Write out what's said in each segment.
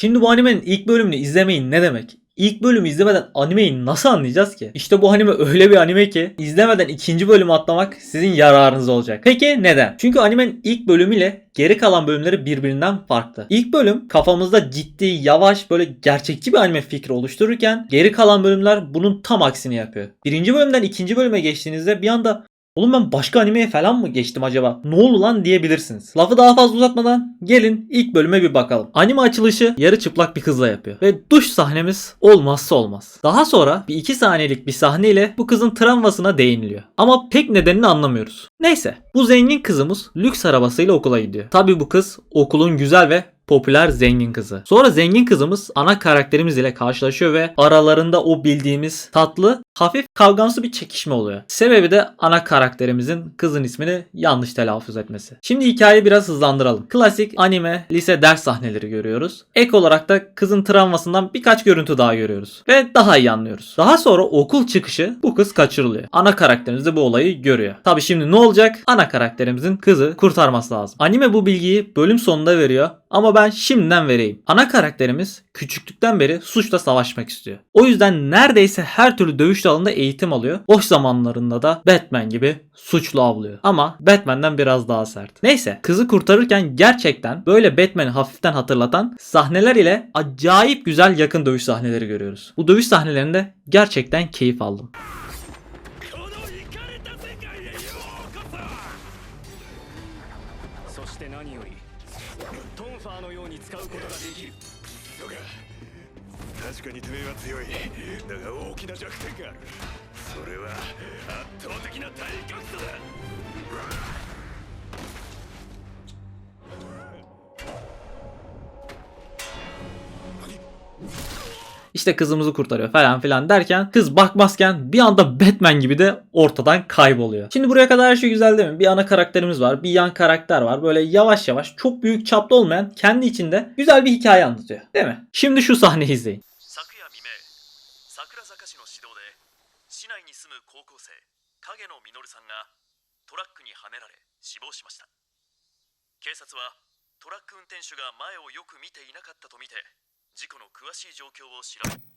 Şimdi bu animenin ilk bölümünü izlemeyin ne demek? İlk bölümü izlemeden animeyi nasıl anlayacağız ki? İşte bu anime öyle bir anime ki izlemeden ikinci bölümü atlamak sizin yararınız olacak. Peki neden? Çünkü animenin ilk bölümüyle geri kalan bölümleri birbirinden farklı. İlk bölüm kafamızda ciddi, yavaş, böyle gerçekçi bir anime fikri oluştururken geri kalan bölümler bunun tam aksini yapıyor. Birinci bölümden ikinci bölüme geçtiğinizde bir anda Oğlum ben başka animeye falan mı geçtim acaba? Ne oldu lan diyebilirsiniz. Lafı daha fazla uzatmadan gelin ilk bölüme bir bakalım. Anime açılışı yarı çıplak bir kızla yapıyor. Ve duş sahnemiz olmazsa olmaz. Daha sonra bir iki saniyelik bir sahneyle bu kızın travmasına değiniliyor. Ama pek nedenini anlamıyoruz. Neyse bu zengin kızımız lüks arabasıyla okula gidiyor. Tabi bu kız okulun güzel ve popüler zengin kızı. Sonra zengin kızımız ana karakterimiz ile karşılaşıyor ve aralarında o bildiğimiz tatlı, hafif kavgamsı bir çekişme oluyor. Sebebi de ana karakterimizin kızın ismini yanlış telaffuz etmesi. Şimdi hikayeyi biraz hızlandıralım. Klasik anime, lise ders sahneleri görüyoruz. Ek olarak da kızın travmasından birkaç görüntü daha görüyoruz. Ve daha iyi anlıyoruz. Daha sonra okul çıkışı bu kız kaçırılıyor. Ana karakterimiz de bu olayı görüyor. Tabi şimdi ne olacak? Ana karakterimizin kızı kurtarması lazım. Anime bu bilgiyi bölüm sonunda veriyor. Ama ben şimdiden vereyim. Ana karakterimiz küçüklükten beri suçla savaşmak istiyor. O yüzden neredeyse her türlü dövüş dalında eğitim alıyor. Boş zamanlarında da Batman gibi suçlu avlıyor. Ama Batman'den biraz daha sert. Neyse kızı kurtarırken gerçekten böyle Batman'i hafiften hatırlatan sahneler ile acayip güzel yakın dövüş sahneleri görüyoruz. Bu dövüş sahnelerinde gerçekten keyif aldım. ファーのように使うことができる。そうか。確かにてめえは強い。だが大きな弱点が。あるそれは圧倒的な体格差だ。İşte kızımızı kurtarıyor falan filan derken kız bakmazken bir anda Batman gibi de ortadan kayboluyor. Şimdi buraya kadar her şey güzel değil mi? Bir ana karakterimiz var, bir yan karakter var. Böyle yavaş yavaş çok büyük çapta olmayan kendi içinde güzel bir hikaye anlatıyor. Değil mi? Şimdi şu sahneyi izleyin. 昨夜未明桜坂市の市道で市内に住む高校生影野実さんがトラックにはねられ死亡しました警察はトラック運転手が前をよく見ていなかったとみて 事故の詳しい状況を調べ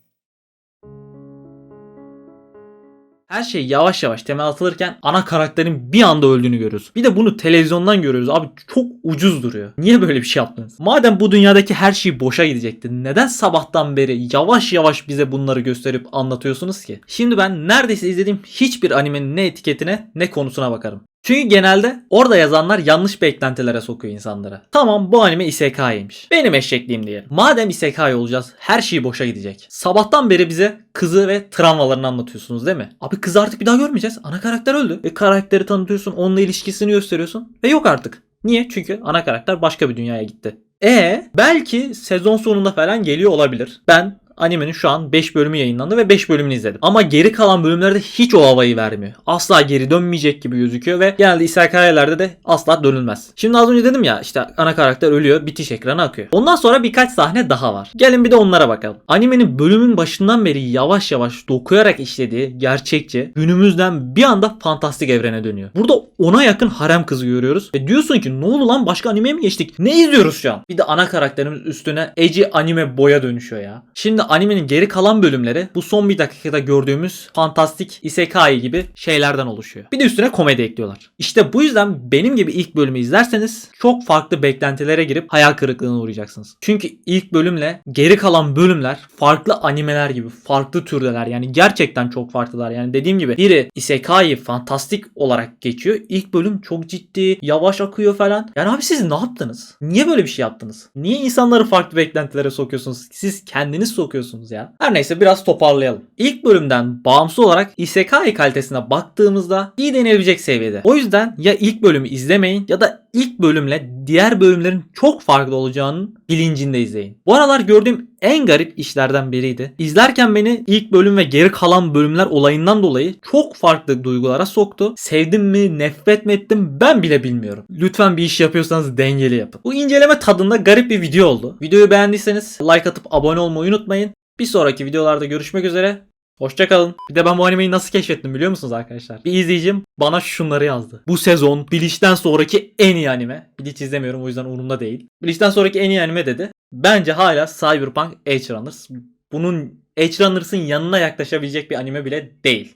Her şey yavaş yavaş temel atılırken ana karakterin bir anda öldüğünü görüyoruz. Bir de bunu televizyondan görüyoruz. Abi çok ucuz duruyor. Niye böyle bir şey yaptınız? Madem bu dünyadaki her şey boşa gidecekti. Neden sabahtan beri yavaş yavaş bize bunları gösterip anlatıyorsunuz ki? Şimdi ben neredeyse izlediğim hiçbir animenin ne etiketine ne konusuna bakarım. Çünkü genelde orada yazanlar yanlış beklentilere sokuyor insanları. Tamam bu anime isekai'ymiş. Benim eşekliğim diyelim. Madem isekai olacağız her şey boşa gidecek. Sabahtan beri bize kızı ve travmalarını anlatıyorsunuz değil mi? Abi kızı artık bir daha görmeyeceğiz. Ana karakter öldü. Ve karakteri tanıtıyorsun. Onunla ilişkisini gösteriyorsun. Ve yok artık. Niye? Çünkü ana karakter başka bir dünyaya gitti. E belki sezon sonunda falan geliyor olabilir. Ben animenin şu an 5 bölümü yayınlandı ve 5 bölümünü izledim. Ama geri kalan bölümlerde hiç o havayı vermiyor. Asla geri dönmeyecek gibi gözüküyor ve genelde isekai'lerde de asla dönülmez. Şimdi az önce dedim ya işte ana karakter ölüyor bitiş ekranı akıyor. Ondan sonra birkaç sahne daha var. Gelin bir de onlara bakalım. Animenin bölümün başından beri yavaş yavaş dokuyarak işlediği gerçekçi günümüzden bir anda fantastik evrene dönüyor. Burada ona yakın harem kızı görüyoruz ve diyorsun ki ne oldu lan başka animeye mi geçtik? Ne izliyoruz şu an? Bir de ana karakterimiz üstüne eci anime boya dönüşüyor ya. Şimdi animenin geri kalan bölümleri bu son bir dakikada gördüğümüz fantastik isekai gibi şeylerden oluşuyor. Bir de üstüne komedi ekliyorlar. İşte bu yüzden benim gibi ilk bölümü izlerseniz çok farklı beklentilere girip hayal kırıklığına uğrayacaksınız. Çünkü ilk bölümle geri kalan bölümler farklı animeler gibi farklı türdeler. Yani gerçekten çok farklılar. Yani dediğim gibi biri isekai fantastik olarak geçiyor. İlk bölüm çok ciddi, yavaş akıyor falan. Yani abi siz ne yaptınız? Niye böyle bir şey yaptınız? Niye insanları farklı beklentilere sokuyorsunuz? Siz kendiniz sokuyorsunuz ya. Her neyse biraz toparlayalım. İlk bölümden bağımsız olarak isekai kalitesine baktığımızda iyi denilebilecek seviyede. O yüzden ya ilk bölümü izlemeyin ya da ilk bölümle diğer bölümlerin çok farklı olacağının bilincinde izleyin. Bu aralar gördüğüm en garip işlerden biriydi. İzlerken beni ilk bölüm ve geri kalan bölümler olayından dolayı çok farklı duygulara soktu. Sevdim mi, nefret mi ettim ben bile bilmiyorum. Lütfen bir iş yapıyorsanız dengeli yapın. Bu inceleme tadında garip bir video oldu. Videoyu beğendiyseniz like atıp abone olmayı unutmayın. Bir sonraki videolarda görüşmek üzere. Hoşçakalın. Bir de ben bu animeyi nasıl keşfettim biliyor musunuz arkadaşlar? Bir izleyicim bana şunları yazdı. Bu sezon Bleach'ten sonraki en iyi anime. Bleach izlemiyorum o yüzden umurumda değil. Bleach'ten sonraki en iyi anime dedi. Bence hala Cyberpunk Edge Runners. Bunun Edge Runners'ın yanına yaklaşabilecek bir anime bile değil.